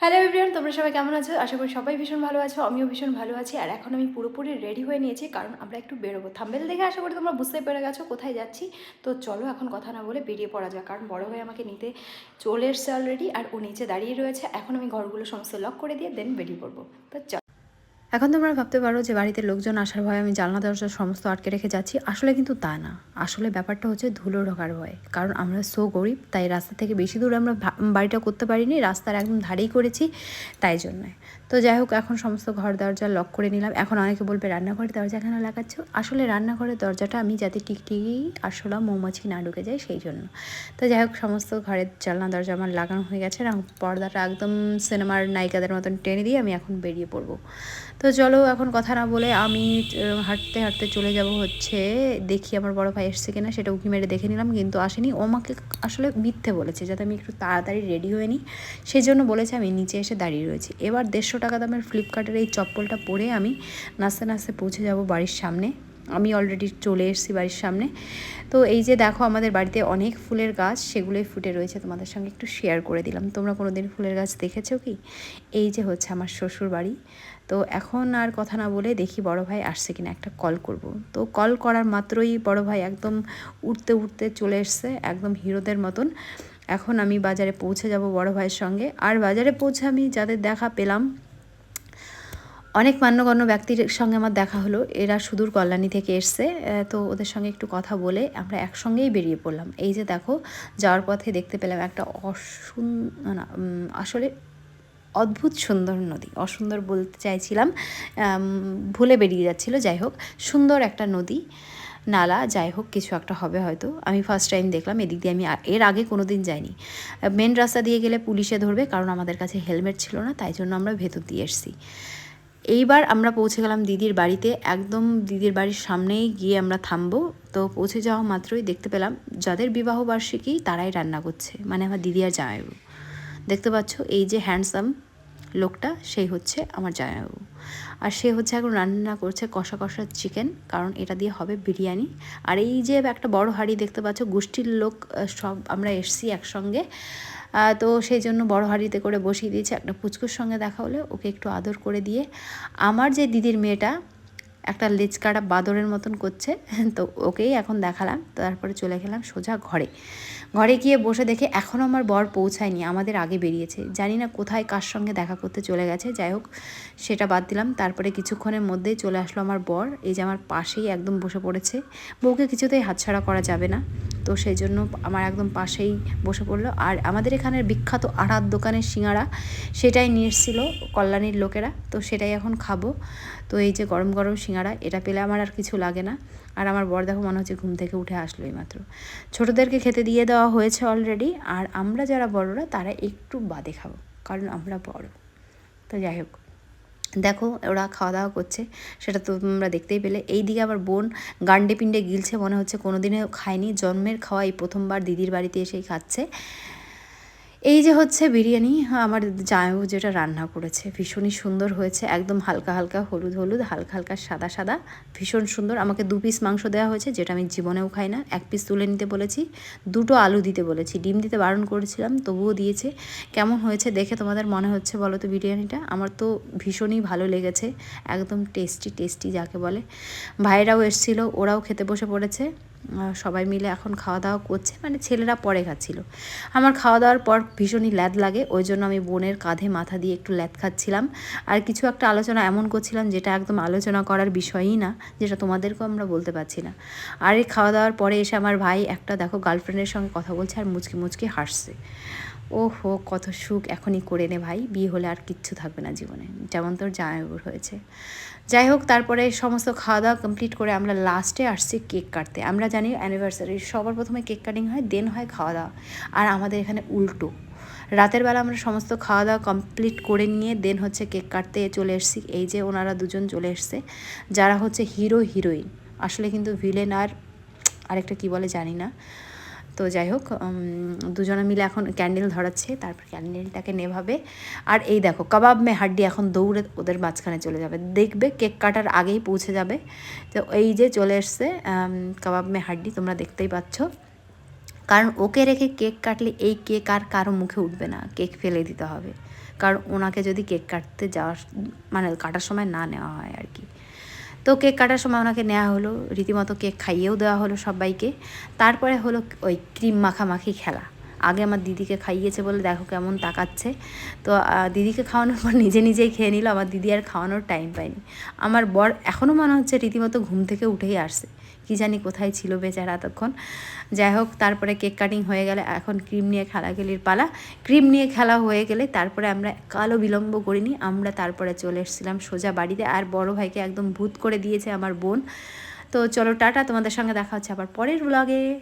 Hello everyone তোমরা সবাই কেমন আছো? আশা করি সবাই ভীষণ ভালো আছো, আমিও ভীষণ ভালো আছি, আর এখন আমি পুরোপুরি রেডি হয়ে নিয়েছি, কারণ আমরা একটু বেরোবো। থাম্বেল দেখে আশা করি তোমরা বুঝতে পেরে গেছো কোথায় যাচ্ছি। তো চলো এখন কথা না বলে বেরিয়ে পড়া যাক, কারণ বড় ভাই আমাকে নিতে চলে এসছে অলরেডি আর ও নিচে দাঁড়িয়ে রয়েছে। এখন আমি ঘরগুলো সমস্ত লক করে দিয়ে দেন বেরিয়ে পড়ব। তো চল এখন তোমরা ভাবতে পারো যে বাড়িতে লোকজন আসার ভয়ে আমি জানলা দরজা সমস্ত আটকে রেখে যাচ্ছি। আসলে কিন্তু তা না। আসলে ব্যাপারটা হচ্ছে ধুলো ঢোকার ভয়। কারণ আমরা সো গরিব, তাই রাস্তা থেকে বেশি দূর আমরা বাড়িটা করতে পারিনি, রাস্তার একদম ধারেই করেছি তাই জন্যে। তো যাই হোক, এখন সমস্ত ঘর দরজা লক করে নিলাম। এখন অনেকে বলবে রান্নাঘরের দরজা কেন লাগাচ্ছ? আসলে রান্নাঘরের দরজাটা আমি যাতে টিকটিকি আরশোলা মৌমাছি না ঢুকে যায়, সেই জন্য। তো যাই হোক, সমস্ত ঘরের জানলা দরজা আমার লাগানো হয়ে গেছে। আর পর্দাটা একদম সিনেমার নায়িকাদের মতন টেনে দিয়ে আমি এখন বেরিয়ে পড়ব। তো চলো এখন কথা না বলে আমি হাঁটতে হাঁটতে চলে যাব হচ্ছে, দেখি আমার বড় ভাই এসছে কিনা, সেটা উঁকি মেরে দেখে নিলাম, কিন্তু আসেনি। ও আমাকে আসলে মিথ্যে বলেছে যাতে আমি একটু তাড়াতাড়ি রেডি হয়ে নিই। সেই জন্য বলেছে আমি নিচে এসে দাঁড়িয়ে রয়েছি। এবার দেড়শো টাকা দামের ফ্লিপকার্টের এই চপ্পলটা পরে আমি নাচতে নাচতে পৌঁছে যাব বাড়ির সামনে। আমি অলরেডি চলে এসেছি বাড়ির সামনে। তো এই যে দেখো আমাদের বাড়িতে অনেক ফুলের গাছ, সেগুলোই ফুটে রয়েছে তোমাদের সঙ্গে একটু শেয়ার করে দিলাম। তোমরা কোনো দিন ফুলের গাছ দেখেছ কি? এই যে হচ্ছে আমার শ্বশুর বাড়ি। তো এখন আর কথা না বলে দেখি বড় ভাই আসছে কিনা, একটা কল করব। তো কল করার মাত্রই বড় ভাই একদম উঠতে উঠতে চলে এসছে, একদম হিরোদের মতন। এখন আমি বাজারে পৌঁছে যাব বড় ভাইয়ের সঙ্গে। আর বাজারে পৌঁছে আমি যাদের দেখা পেলাম অনেক মান্যগণ্য ব্যক্তির সঙ্গে আমার দেখা হলো। এরা সুদূর কল্যাণী থেকে এসছে। তো ওদের সঙ্গে একটু কথা বলে আমরা একসঙ্গেই বেরিয়ে পড়লাম। এই যে দেখো, যাওয়ার পথে দেখতে পেলাম একটা অসুন আসলে অদ্ভুত সুন্দর নদী। অসুন্দর বলতে চাইছিলাম ভুলে বেরিয়ে যাচ্ছিল। যাই হোক, সুন্দর একটা নদী, নালা, যাই হোক, কিছু একটা হবে হয়তো। আমি ফার্স্ট টাইম দেখলাম, এদিক দিয়ে আমি এর আগে কোনো দিন যাইনি মেন রাস্তা দিয়ে গেলে পুলিশে ধরবে, কারণ আমাদের কাছে হেলমেট ছিল না, তাই জন্য আমরা ভেতর দিয়ে এসেছি। এইবার আমরা পৌঁছে গেলাম দিদির বাড়িতে। একদম দিদির বাড়ির সামনেই গিয়ে আমরা থামবো। তো পৌঁছে যাওয়া মাত্রই দেখতে পেলাম, যাদের বিবাহ বার্ষিকী তারাই রান্না করছে। মানে আমার দিদি আর জামাইবাবু। দেখতে পাচ্ছ, এই যে হ্যান্ডসাম লোকটা সেই হচ্ছে আমার জামাইবাবু। আর সে হচ্ছে এখন রান্না করছে কষা কষা চিকেন, কারণ এটা দিয়ে হবে বিরিয়ানি। আর এই যে একটা বড় হাঁড়ি দেখতে পাচ্ছ, গোষ্ঠীর লোক সব আমরা এসছি একসঙ্গে। তো সেই জন্য বড় হাঁড়িতে করে বসিয়ে দিয়েছে। একটা পুচকুর সঙ্গে দেখা হলে, ওকে একটু আদর করে দিয়ে। আমার যে দিদির মেয়েটা একটা লেজ কাটা বাদরের মতন করছে। তো ওকেই এখন দেখালাম, তারপরে চলে গেলাম সোজা ঘরে। ঘরে গিয়ে বসে দেখে এখনও আমার বর পৌঁছায়নি, আমাদের আগে বেরিয়েছে। জানি না কোথায় কার সঙ্গে দেখা করতে চলে গেছে, যাই হোক সেটা বাদ দিলাম। তারপরে কিছুক্ষণের মধ্যেই চলে আসলো আমার বর। এই যে আমার পাশেই একদম বসে পড়েছে। বউকে কিছুতেই হাতছাড়া করা যাবে না। তো সেই জন্য আমার একদম পাশেই বসে পড়ল। আর আমাদের এখানের বিখ্যাত আড়ার দোকানের সিঙ্গারা সেটাই নিয়ে এসেছিল কল্যাণীর লোকেরা। তো সেটাই এখন খাব। তো এই যে গরম গরম সিঙ্গারা এটা পেলে আমার আর কিছু লাগে না। আর আমার বর দেখো মনে হচ্ছে ঘুম থেকে উঠে আসলোই মাত্র ছোটোদেরকে খেতে দিয়ে দেওয়া হয়েছে অলরেডি আর আমরা যারা বড়রা, তারা একটু বাদে খাব। কারণ আমরা বড়। তো যাই হোক। দেখো ওরা খাওয়া দাওয়া করছে, সেটা তো তোমরা দেখতেই পেলে। এই দিকে আবার বোন গান্ডে পিণ্ডে গিলছে, মনে হচ্ছে কোনো দিনও খায়নি। জন্মের খাওয়া এই প্রথমবার দিদির বাড়িতে এসেই খাচ্ছে। এই যে হচ্ছে বিরিয়ানি আমার জামাইবাবু যেটা রান্না করেছে, ভীষণই সুন্দর হয়েছে, একদম হালকা হালকা হলুদ হলুদ, হালকা হালকা সাদা সাদা, ভীষণ সুন্দর। আমাকে দু পিস মাংস দেওয়া হয়েছে, যেটা আমি জীবনেও খাই না, এক পিস তুলে নিতে বলেছি, দুটো আলু দিতে বলেছি, ডিম দিতে বারণ করেছিলাম, তবুও দিয়েছে। কেমন হয়েছে দেখে তোমাদের মনে হচ্ছে বলো তো বিরিয়ানিটা? আমার তো ভীষণই ভালো লেগেছে, একদম টেস্টি টেস্টি যাকে বলে। ভাইয়েরাও এসেছিল, ওরাও খেতে বসে পড়েছে। সবাই মিলে এখন খাওয়া দাওয়া করছে। মানে ছেলেরা পরে খাচ্ছিল। আমার খাওয়া দাওয়ার পর ভীষণই ল্যাদ লাগে। ওই জন্য আমি বোনের কাঁধে মাথা দিয়ে একটু ল্যাদ খাচ্ছিলাম। আর কিছু একটা আলোচনা এমন করছিলাম যেটা একদম আলোচনা করার বিষয়ই না, যেটা তোমাদেরকেও আমরা বলতে পারছি না। আর এই খাওয়া দাওয়ার পরে এসে আমার ভাই একটা, দেখো গার্লফ্রেন্ডের সঙ্গে কথা বলছে আর মুচকি মুচকি হাসছে। ও হো কত সুখ এখনই করে নে ভাই, বিয়ে হলে আর কিচ্ছু থাকবে না জীবনে। যেমন তোর জামাইবাবুর হয়েছে। যাই হোক, তারপরে সমস্ত খাওয়া দাওয়া কমপ্লিট করে আমরা লাস্টে আসছি কেক কাটতে। আমরা জানি অ্যানিভার্সারি সবার প্রথমে কেক কাটিং হয় দেন হয় খাওয়া দাওয়া আর আমাদের এখানে উল্টো। রাতের বেলা আমরা সমস্ত খাওয়া দাওয়া কমপ্লিট করে নিয়ে দেন হচ্ছে কেক কাটতে চলে এসেছি। এই যে ওনারা দুজন চলে এসছে, যারা হচ্ছে হিরো হিরোইন আসলে কিন্তু ভিলেন আর আরেকটা কি বলে জানি না। তো যাই হোক দুজনে মিলে এখন ক্যান্ডেল ধরাচ্ছে, তারপর ক্যান্ডেলটাকে নেভাবে। আর এই দেখো, কাবাব মে হাড্ডি এখন দৌড়ে ওদের মাঝখানে চলে যাবে। দেখবে কেক কাটার আগেই পৌঁছে যাবে। তো এই যে চলে এসছে কাবাব মে হাড্ডি, তোমরা দেখতেই পাচ্ছ। কারণ ওকে রেখে কেক কাটলে এই কেক আর কারও মুখে উঠবে না, কেক ফেলে দিতে হবে। কারণ ওনাকে যদি কেক কাটতে যাওয়ার মানে কাটার সময় না নেওয়া হয় আর কি। তো কেক কাটার সময় ওনাকে নেওয়া হলো, রীতিমতো কেক খাইয়েও দেওয়া হলো সবাইকে। তারপরে হলো ওই ক্রিম মাখামাখি খেলা। আগে আমার দিদিকে খাইয়েছে বলে দেখো কেমন তাকাচ্ছে। তো দিদিকে খাওয়ানোর পর নিজে নিজেই খেয়ে নিল আমার দিদি আর খাওয়ানোর টাইম পায়নি। আমার বর এখনও মনে হচ্ছে রীতিমতো ঘুম থেকে উঠেই আসছে। কি জানি কোথায় ছিল বেচারা এতক্ষণ। যাই হোক, তারপরে কেক কাটিং হয়ে গেলে এখন ক্রিম নিয়ে খেলা খেলাখেলির পালা। ক্রিম নিয়ে খেলা হয়ে গেলে তারপরে আমরা কালো বিলম্ব করিনি, আমরা তারপরে চলে এসেছিলাম সোজা বাড়িতে। আর বড় ভাইকে একদম ভূত করে দিয়েছে আমার বোন। তো চলো, টাটা, তোমাদের সঙ্গে দেখা হচ্ছে আবার পরের ব্লগে